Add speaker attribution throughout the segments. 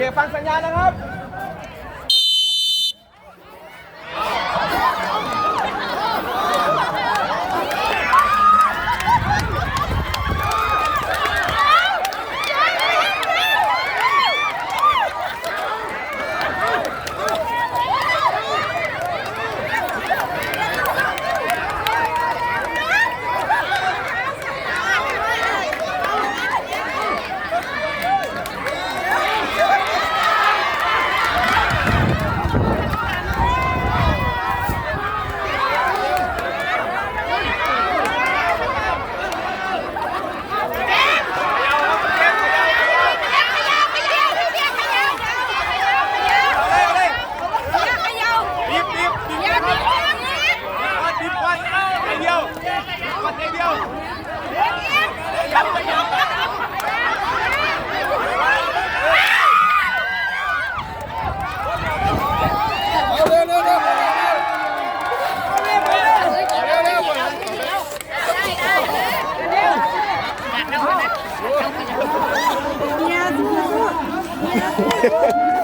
Speaker 1: เคฟังสัญญาณนะครับ Yeah.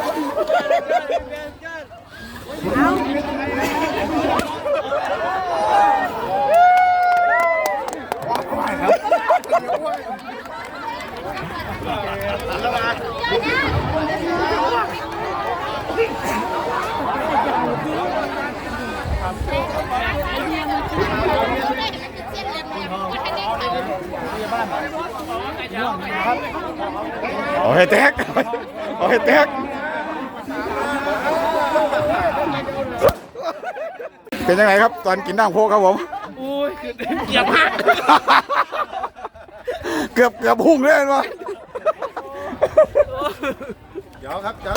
Speaker 1: เดียว
Speaker 2: เอาให้แตกเอาให้แตกเป็นยังไงครับ ตอนกินน้ำโคกครับผม
Speaker 1: โอ้ยคือเกียบหัก
Speaker 2: เกือบเกือบพุ่งเลยเห็นปะ
Speaker 3: เดี๋ยวครับเดี๋ยว